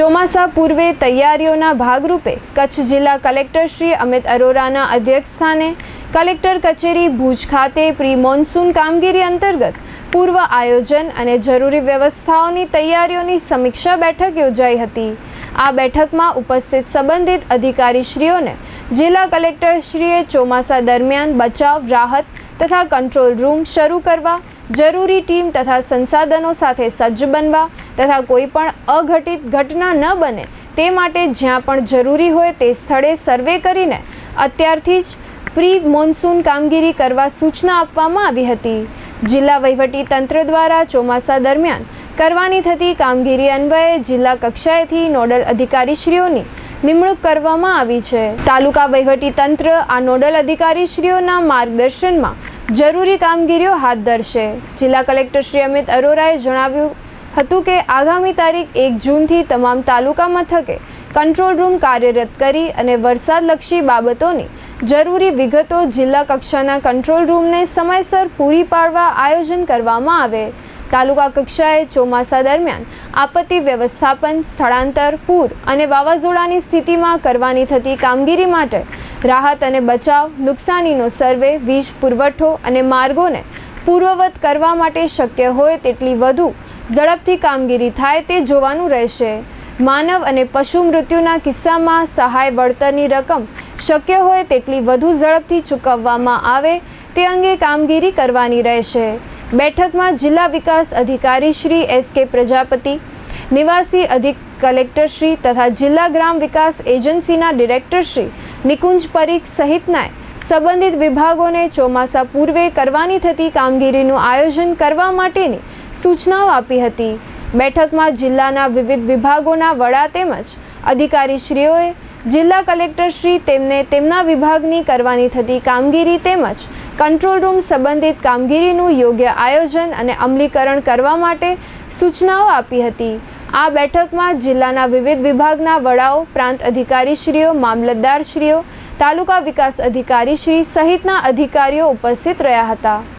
ચોમાસા પૂર્વે તૈયારીઓના ભાગરૂપે કચ્છ જિલ્લા કલેક્ટર શ્રી અમિત અરોરાના અધ્યક્ષસ્થાને કલેક્ટર કચેરી ભુજ ખાતે પ્રી મોન્સૂન કામગીરી અંતર્ગત પૂર્વ આયોજન અને જરૂરી વ્યવસ્થાઓની તૈયારીઓની સમીક્ષા બેઠક યોજાઈ હતી. આ બેઠકમાં ઉપસ્થિત સંબંધિત અધિકારીશ્રીઓને જિલ્લા કલેક્ટરશ્રીએ ચોમાસા દરમિયાન બચાવ, રાહત તથા કંટ્રોલ રૂમ શરૂ કરવા જરૂરી ટીમ તથા સંસાધનો સાથે સજ્જ બનવા તથા કોઈ પણ અઘટિત ઘટના ન બને તે માટે જ્યાં પણ જરૂરી હોય તે સ્થળે સર્વે કરીને અત્યારથી જ પ્રી મોન્સૂન કામગીરી કરવા સૂચના આપવામાં આવી હતી. જિલ્લા વહીવટી તંત્ર દ્વારા ચોમાસા દરમિયાન કરવાની થતી કામગીરી અન્વયે જિલ્લા કક્ષાએથી નોડલ અધિકારીશ્રીઓની નિમણૂક કરવામાં આવી છે. તાલુકા વહીવટી તંત્ર આ નોડલ અધિકારીશ્રીઓના માર્ગદર્શનમાં જરૂરી કામગીરીઓ હાથ ધરશે. જિલ્લા કલેક્ટર શ્રી અમિત અરોરાએ જણાવ્યું હતું કે, આગામી તારીખ એક જૂનથી તમામ તાલુકા મથકે કંટ્રોલ રૂમ કાર્યરત કરી અને વરસાદલક્ષી બાબતોની જરૂરી વિગતો જિલ્લા કક્ષાના કંટ્રોલ રૂમને સમયસર પૂરી પાડવા આયોજન કરવામાં આવે. તાલુકા કક્ષાએ ચોમાસા દરમિયાન આપત્તિ વ્યવસ્થાપન, સ્થળાંતર, પૂર અને વાવાઝોડાની સ્થિતિમાં કરવાની થતી કામગીરી માટે રાહત અને બચાવ, નુકસાનીનો સર્વે, વીજ પુરવઠો અને માર્ગોને પૂર્વવત કરવા માટે શક્ય હોય તેટલી વધુ ઝડપથી કામગીરી થાય તે જોવાનું રહેશે. માનવ અને પશુ મૃત્યુના કિસ્સામાં સહાય વળતરની રકમ શક્ય હોય તેટલી વધુ ઝડપથી ચૂકવવામાં આવે તે અંગે કામગીરી કરવાની રહેશે. બેઠકમાં જિલ્લા વિકાસ અધિકારી શ્રી એસ કે પ્રજાપતિ, નિવાસી અધિક કલેક્ટર શ્રી તથા જિલ્લા ગ્રામ વિકાસ એજન્સીના ડિરેક્ટર શ્રી નિકુંજ પરીખ સહિતના સંબંધિત વિભાગોને ચોમાસા પૂર્વે કરવાની થતી કામગીરીનું આયોજન કરવા માટેની સૂચનાઓ આપી હતી. બેઠકમાં જિલ્લાના વિવિધ વિભાગોના વડા તેમજ અધિકારીશ્રીઓએ જિલ્લા કલેક્ટરશ્રી તેમને તેમના વિભાગની કરવાની થતી કામગીરી તેમજ કંટ્રોલ રૂમ સંબંધિત કામગીરીનું યોગ્ય આયોજન અને અમલીકરણ કરવા માટે સૂચનાઓ આપી હતી. આ બેઠકમાં જિલ્લાના વિવિધ વિભાગના વડાઓ, પ્રાંત અધિકારીશ્રીઓ, મામલતદારશ્રીઓ, તાલુકા વિકાસ અધિકારીશ્રી સહિતના અધિકારીઓ ઉપસ્થિત રહ્યા હતા.